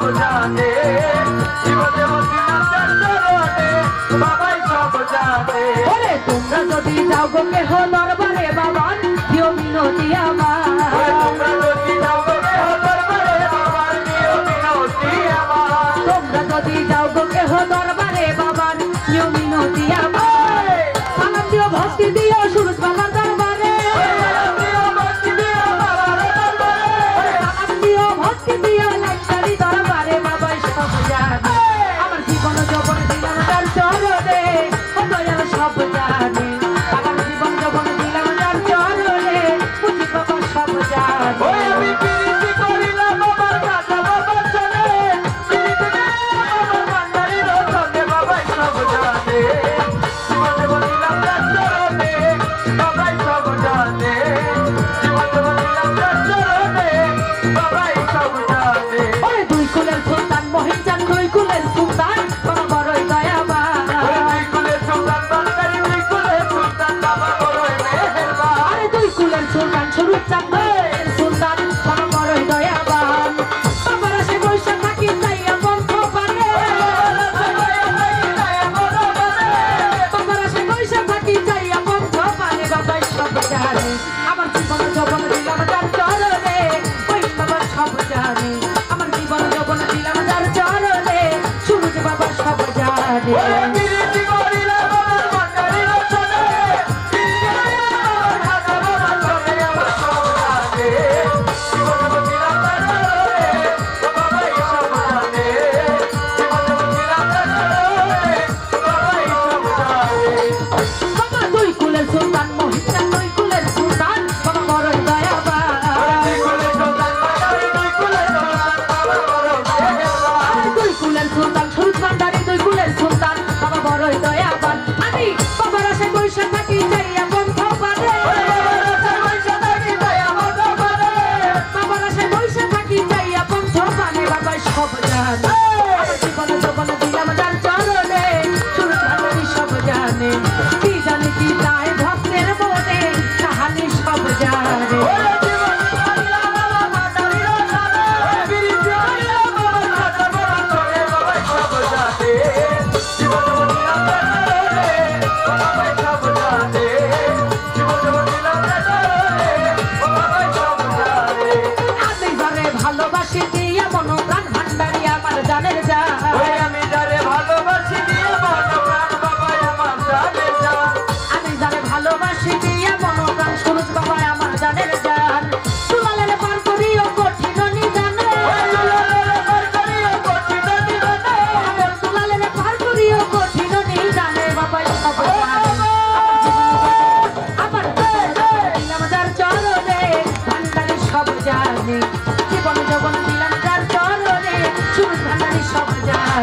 সব জানে বাবাই সব জানে। যদি যাও গো কেহ Vai, vai.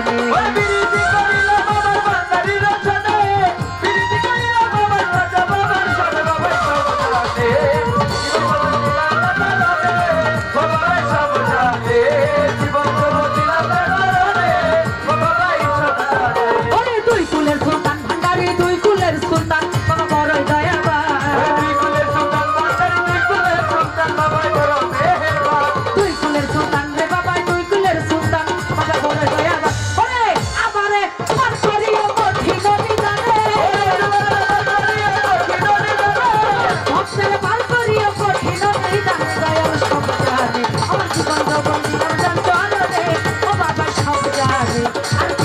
জীবন আর